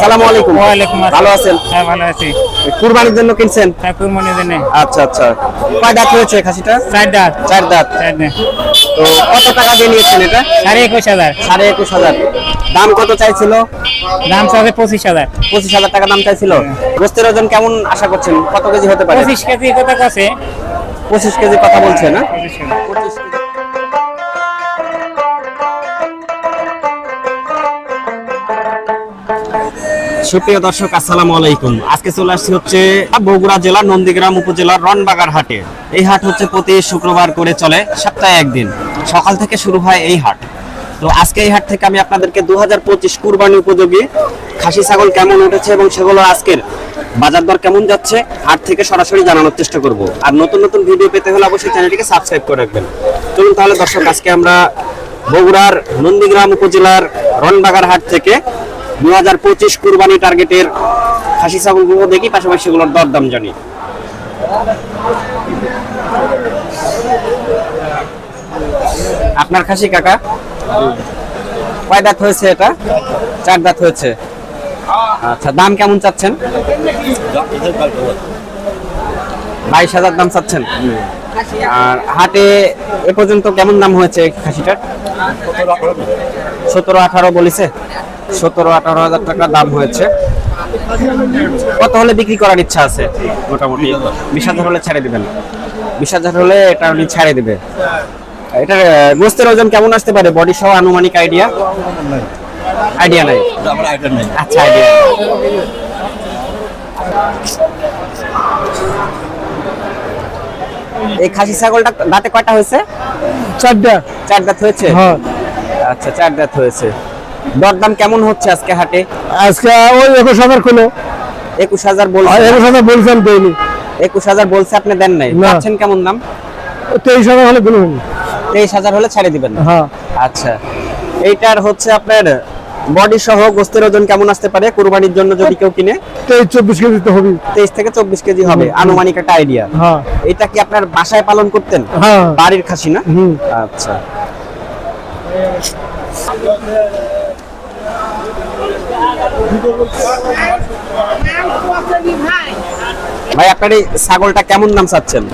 আসসালামু আলাইকুম। ওয়ালাইকুম আসসালাম। ভালো আছেন? হ্যাঁ ভালো আছি। কুরবানির জন্য কিনছেন? হ্যাঁ কুরবানির জন্য। আচ্ছা আচ্ছা। কয় দাঁত হয়েছে খাসিটা? চার দাঁত। চার দাঁত। চার দাঁত। তো কত টাকা দিয়ে নিয়েছেন এটা? সাড়ে একুশ হাজার। সাড়ে একুশ হাজার। দাম কত চাইছিল? দাম চাচ্ছে পঁচিশ হাজার। পঁচিশ হাজার টাকা দাম চাইছিল। গোস্তের ওজন কেমন আশা করছেন? কত কেজি হতে পারে? পঁচিশ কেজি কত কাছে? পঁচিশ কেজি কথা বলছে না? পঁচিশ কেজি। সুপ্রিয় দর্শক, আসসালামু আলাইকুম। আজকে চলে আসছি হচ্ছে বগুড়া জেলার নন্দীগ্রাম উপজেলার রনবাগার হাটে। এই হাট হচ্ছে প্রতি শুক্রবার করে চলে, সপ্তাহে একদিন। সকাল থেকে শুরু হয় এই হাট। তো আজকে এই হাট থেকে আমি আপনাদেরকে দু হাজার পঁচিশ কুরবানি উপযোগী খাসি ছাগল কেমন উঠেছে এবং সেগুলো আজকের বাজার দর কেমন যাচ্ছে, হাট থেকে সরাসরি জানানোর চেষ্টা করব। আর নতুন নতুন ভিডিও পেতে হলে অবশ্যই চ্যানেলটিকে সাবস্ক্রাইব করে রাখবেন। চলুন তাহলে দর্শক, আজকে আমরা বগুড়ার নন্দীগ্রাম উপজেলার রনবাগার হাট থেকে দু হাজার পঁচিশ কুরবানি টার্গেটের খাসি ছাগলগুলো দেখি, পাশাপাশি সেগুলোর দরদাম জানি। আপনার খাসি কাকা? কয় দাঁত হয়েছে এটা? চার দাঁত হয়েছে। আচ্ছা দাম কেমন চাচ্ছেন? বাইশ হাজার দাম চাচ্ছেন? আর হাটে এ পর্যন্ত কেমন দাম হয়েছে খাসিটার? সতেরো আঠারো বলেছে? সতেরো আঠারো হাজার টাকা দাম হয়েছে। কত হলে বিক্রি করার ইচ্ছা আছে? মোটামুটি। বিশ হাজার হলে ছেড়ে দিবেন। বিশ হাজার হলে এটা উনি ছেড়ে দিবে। এটা গোস্তের ওজন কেমন আসতে পারে? বডি সহ আনুমানিক আইডিয়া? আইডিয়া নাই? আচ্ছা আইডিয়া এই খাসি ছাগলটা দাঁতে কয়টা হয়েছে? চারটা। চার দাঁত হয়েছে? হ্যাঁ। আচ্ছা চার দাঁত হয়েছে। দরদাম কেমন হচ্ছে আজকে হাটে? আজকে ওই একুশ হাজার কিলো একুশ হাজার বলছে একুশ হাজার বলছেন তৈরি একুশ হাজার বলছে আপনি দেন নাই। পাচ্ছেন কেমন দাম? তেইশ হাজার হলে কিলো তেইশ হাজার হলে ছেড়ে দিবেন। হ্যাঁ। আচ্ছা। এইটার হচ্ছে আপনার বডি সহ গোস্তের ওজন কেমন আসতে পারে? কুরবানির জন্য যদি কেউ কিনে? তেইশ চব্বিশ কেজি তো হবে তেইশ থেকে চব্বিশ কেজি হবে। আনুমানিক একটা আইডিয়া হ্যাঁ। এটা কি আপনার বাসায় পালন করতেন? হ্যাঁ। বাড়ির খাসি না? আচ্ছা। ভাই আপনার এই ছাগলটা কেমন দাম চাচ্ছেন?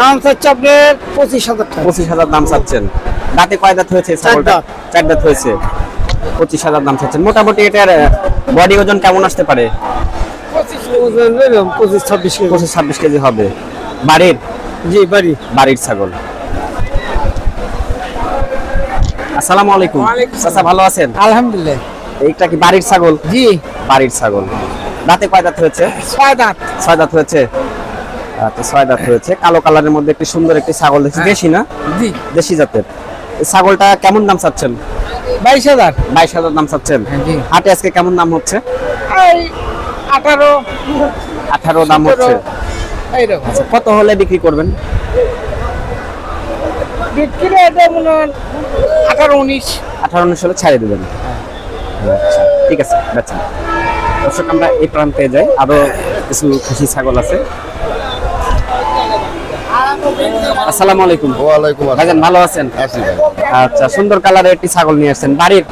দাম চাচ্ছে আপনার পঁচিশ হাজার টাকা। পঁচিশ হাজার দাম চাচ্ছেন। দাঁতে কয় দাঁত হয়েছে ছাগলটা। চার দাঁত। হয়েছে। পঁচিশ হাজার দাম চাচ্ছেন। মোটামুটি এটার বডি ওজন কেমন আসতে পারে? পঁচিশ ছাব্বিশ কেজি। পঁচিশ ছাব্বিশ কেজি হবে। বাড়ির? জি বাড়ি বাড়ির ছাগল। আসসালামু আলাইকুম। চাচা ভালো আছেন? আলহামদুলিল্লাহ। এইটা কি বাড়ির ছাগল? জি। বাড়ির ছাগল। দাঁতে কয় দাঁত হয়েছে? ছয় দাঁত। ছয় দাঁত হয়েছে? আচ্ছা ছয় দাঁত হয়েছে। কালো কালারের মধ্যে একটি সুন্দর একটি ছাগল দেখছি। দেশি না? জি। দেশি জাতের। এই ছাগলটা কেমন দাম চাচ্ছেন? বাইশ হাজার। বাইশ হাজার দাম চাচ্ছেন? হাটে আজকে কেমন দাম হচ্ছে? আঠারো। আঠারো দাম হচ্ছে। আচ্ছা, কত হলে বিক্রি করবেন? বিক্রি এটা মনে হয় আঠারো উনিশ। আঠারো উনিশ হলে ছাড়িয়ে দেবেন। আচ্ছা ঠিক আছে বেচেন দর্শক আমরা এই প্রান্তে যাই। আরও কিছু খুশি ছাগল আছে। আসসালামু আলাইকুম। ওয়ালাইকুম আসসালাম। ভাইজান ভালো আছেন? আচ্ছা সুন্দর কালারের একটি ছাগল নিয়ে আসছেন। বাড়ির।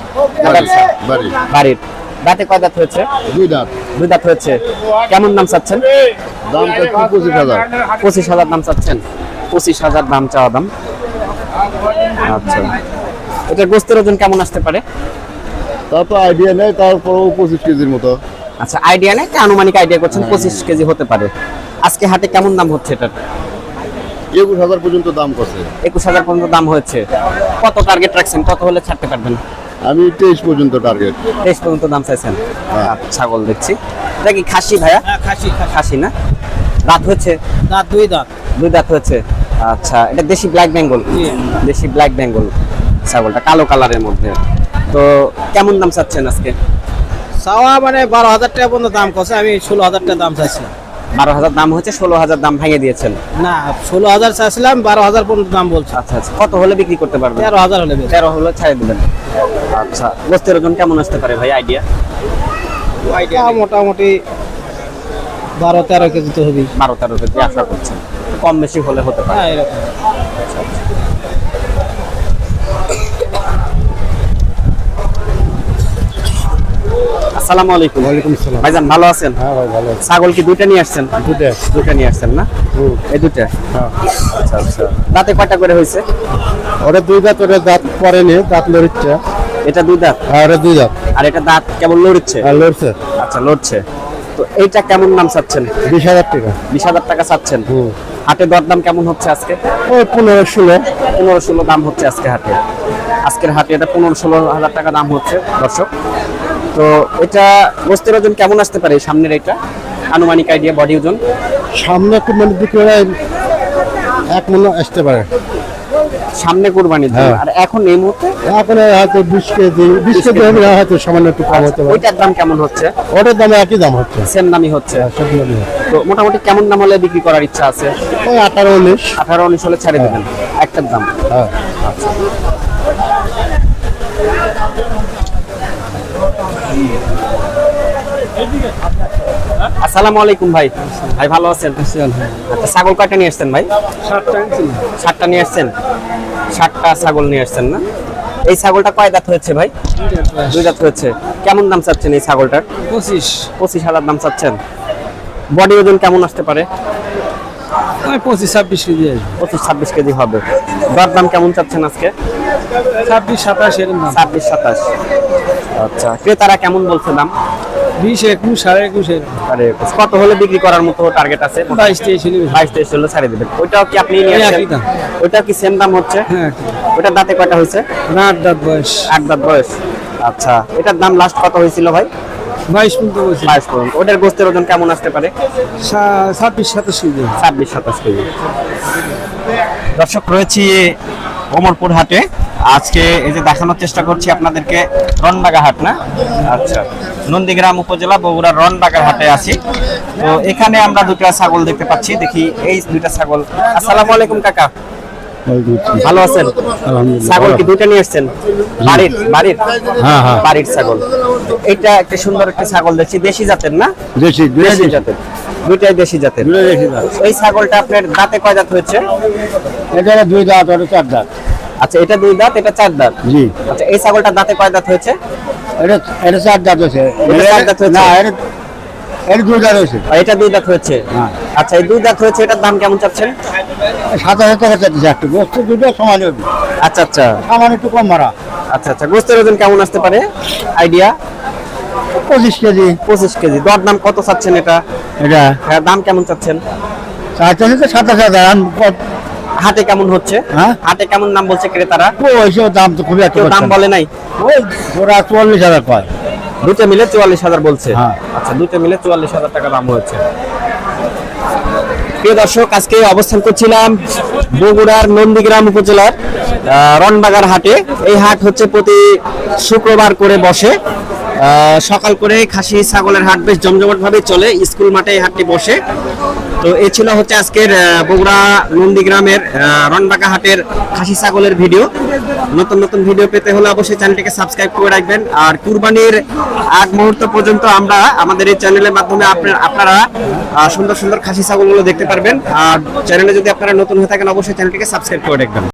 বাড়ির দাঁতে কয় দাঁত হয়েছে? দুই দাঁত। দুই দাঁত হয়েছে। কেমন দাম চাচ্ছেন? দাম পঁচিশ হাজার। পঁচিশ হাজার দাম চাচ্ছেন। পঁচিশ হাজার দাম চাওয়া দাম। আচ্ছা। এটা গোস্তের ওজন কেমন আসতে পারে? তার তো আইডিয়া নেই তারপরেও পঁচিশ কেজির মতো। আচ্ছা আইডিয়া নেই? আনুমানিক আইডিয়া করছেন পঁচিশ কেজি হতে পারে? আজকে হাটে কেমন দাম হচ্ছে এটার? একুশ হাজার পর্যন্ত দাম করছে। একুশ হাজার পর্যন্ত দাম হয়েছে। কত টার্গেট রাখছেন? কত হলে ছাড়তে পারবেন? আমি তেইশ পর্যন্ত টার্গেট তেইশ পর্যন্ত দাম চাইছেন? হ্যাঁ। আচ্ছা, ছাগল দেখছি। এটা কি খাসি ভাইয়া? খাসি খাসি। না? দাঁত হচ্ছে দাঁত দুই দাঁত। দুই দাঁত হয়েছে। আচ্ছা এটা দেশি ব্ল্যাক বেঙ্গল দেশি ব্ল্যাক বেঙ্গল ছাগলটা কালো কালারের মধ্যে। তো কেমন দাম চাচ্ছেন আজকে? চাওয়া মানে বারো হাজার টাকা পর্যন্ত দাম করছে আমি ষোলো হাজার টাকা দাম চাইছিলাম বারো হাজার দাম হয়েছে ষোলো হাজার দাম ভাঙিয়ে দিয়েছেন। না ষোলো হাজার চাইছিলাম বারো হাজার পর্যন্ত দাম বলছে। আচ্ছা আচ্ছা কত হলে বিক্রি করতে পারবেন? তেরো হাজার হলে। তেরো হলে ছাড়ে দিবেন। আচ্ছা গোস্তের ওজন কেমন আসতে পারে ভাই আইডিয়া তা মোটামুটি বারো তেরো কেজি তো হবেই। বারো তেরো কেজি আশা করছেন। কম বেশি হলে হতে পারে। হ্যাঁ এরকম। আসসালামু আলাইকুম। ওয়ালাইকুম সালাম ভাইজান ভালো আছেন? হ্যাঁ ভাই ভালো আছি। ছাগল কি দুইটা নিয়ে আসছেন? দুটো নিয়ে আসছেন না? এই দুইটা? হ্যাঁ। আচ্ছা আচ্ছা। দাঁতে কয়টা করে হয়েছে? ওটা দুই দাঁত ওটা দাঁত পরেনি দাঁত লড়ছে এটা দুই দাঁত? আর ওটা দুই দাঁত। আর এটা দাঁত কেমন লড়ছে আর লড়ছে। আচ্ছা লড়ছে। তো এইটা কেমন নাম চাচ্ছেন? বিশ হাজার টাকা। বিশ হাজার টাকা চাচ্ছেন? হুম। হাটে দরদাম কেমন হচ্ছে আজকে? পনেরো ষোলো। পনেরো ষোলো দাম হচ্ছে আজকে হাটে। আজকের হাটে এটা পনেরো ষোলো হাজার টাকা দাম হচ্ছে দর্শক। তো এটা গোস্তের ওজন কেমন আসতে পারে সামনের এটা? আনুমানিক আইডিয়া বডি ওজন? সামনে একটু মানে বিক্রি এক মনে আসতে পারে। সামনে কোরবানির জন্য। হ্যাঁ। আর এখন এই মুহূর্তে? এখন হয়তো বিশ কেজি বিশ কেজি হবে হয়তো সামান্য একটু কম হতে পারে। ওইটার দাম কেমন হচ্ছে? ওটার দাম একই দাম হচ্ছে। সেম দামই হচ্ছে। তো মোটামুটি কেমন দাম হলে বিক্রি করার ইচ্ছা আছে? ওই আঠারো উনিশ। আঠারো উনিশ হলে ছেড়ে দেবেন। একটার দাম। হ্যাঁ। আসসালামু আলাইকুম ভাই। ভাই ভালো আছেন? আচ্ছা ছাগল কয়টা নিয়ে আসছেন ভাই? ষাটটা নিয়ে আসছেন? ষাটটা ছাগল নিয়ে আসছেন না? এই ছাগলটা কয় দাঁত হয়েছে ভাই? দুই দাঁত হয়েছে। কেমন দাম চাচ্ছেন এই ছাগলটার? পঁচিশ। পঁচিশ হাজার দাম চাচ্ছেন। বডি ওজন কেমন আসতে পারে? পঁচিশ ছাব্বিশ কেজি পঁচিশ ছাব্বিশ কেজি হবে। দর দাম কেমন চাচ্ছেন আজকে? ছাব্বিশ সাতাশ ছাব্বিশ সাতাশ। আচ্ছা ক্রেতারা কেমন বলছে দাম? বিশ একুশ সাড়ে একুশ এরকম। আরে কত হলে বিক্রি করার মতো টার্গেট আছে? বাইশ তেইশ বাইশ তেইশ হলে ছাড়ে দেবেন। ওইটাও কি আপনি নিয়ে ওই আসছেন ওইটা কি সেম দাম হচ্ছে? হ্যাঁ ওটার দাঁতে কয়টা হয়েছে? রাত দাঁত বয়স। আট দাঁত বয়স। আচ্ছা এটার দাম লাস্ট কত হয়েছিল ভাই? বাইশ পর্যন্ত বলছি। বাইশ পর্যন্ত। ওটার গোস্তের ওজন কেমন আসতে পারে? ছাব্বিশ সাতাশ কেজি। ছাব্বিশ সাতাশ কেজি। দর্শক রয়েছি ওমরপুর হাটে। আজকে এই যে দেখানোর চেষ্টা করছি আপনাদেরকে রনবাগা হাট না? আচ্ছা। নন্দীগ্রাম উপজেলা বগুড়ার রনবাগার হাটে আছি। তো এখানে আমরা দুটা ছাগল দেখতে পাচ্ছি। দেখি এই দুইটা ছাগল। আসসালামু আলাইকুম কাকা। ভালো আছেন? ছাগল কি দুইটা নিয়ে এসেছেন? বাড়ির বাড়ির? হ্যাঁ, হ্যাঁ। বাড়ির ছাগল। এটা একটা সুন্দর একটা ছাগল দেখছি। দেশি জাতের না? দেশি দেশি। জাতের। দুইটাই দেশি জাতের। এই ছাগলটা আপনার দাঁতে কয় দাঁত হয়েছে? এটা দুই দাঁত ওটা চার দাঁত। আচ্ছা এটা দুই দাঁত এটা চার দাঁত? জি। আচ্ছা এই ছাগলটা দাঁতে কয় দাঁত হয়েছে? এটা এটা চার দাঁত হয়েছে। চার দাঁত হয়েছে? না এটা এটা দুই দাঁত হয়েছে। এটা দুই দাঁত হয়েছে? হ্যাঁ। আচ্ছা এই দুই দাঁত হয়েছে এটার দাম কেমন চাচ্ছেন? সাত হাজার টাকা চাচ্ছে একটু। বস্তু দুটো সমান হবে। আচ্ছা আচ্ছা। সামান একটু কম মারা। আচ্ছা আচ্ছা। গোস্তের ওজন কেমন আসতে পারে? আইডিয়া? পঁচিশ কেজি। পঁচিশ কেজি। দর দাম কত চাচ্ছেন এটা? এটা হ্যাঁ দাম কেমন চাচ্ছেন? চারটে তো সাতাশ হাজার। হাটে কেমন হচ্ছে? হ্যাঁ? হাটে কেমন দাম বলছে ক্রেতারা? ওইসব দাম তো খুবই একটা দাম বলে নাই? ওই ওরা চুয়াল্লিশ হাজার পায় দুটো মিলে চুয়াল্লিশ হাজার বলছে? হ্যাঁ। আচ্ছা দুটো মিলে চুয়াল্লিশ হাজার টাকা দাম হয়েছে। প্রিয় দর্শক আজকে অবস্থান করছিলাম বগুড়ার নন্দীগ্রাম উপজেলার রনবাগার হাটে। এই হাট হচ্ছে প্রতি শুক্রবার করে বসে। আহ, সকাল করে খাসি ছাগলের হাট বেশ জমজমাট ভাবে চলে। স্কুল মাঠে এই হাটটি বসে। তো এ ছিল হচ্ছে আজকের বগুড়া নন্দীগ্রামের রনবাঁকা হাটের খাসি ছাগলের ভিডিও। নতুন নতুন ভিডিও পেতে হলে অবশ্যই চ্যানেলটিকে সাবস্ক্রাইব করে রাখবেন। আর কুরবানির আগ মুহূর্ত পর্যন্ত আমরা আমাদের এই চ্যানেলের মাধ্যমে আপনারা সুন্দর সুন্দর খাসি ছাগলগুলো দেখতে পারবেন। আর চ্যানেলে যদি আপনারা নতুন হয়ে থাকেন, অবশ্যই চ্যানেলটিকে সাবস্ক্রাইব করে রাখবেন।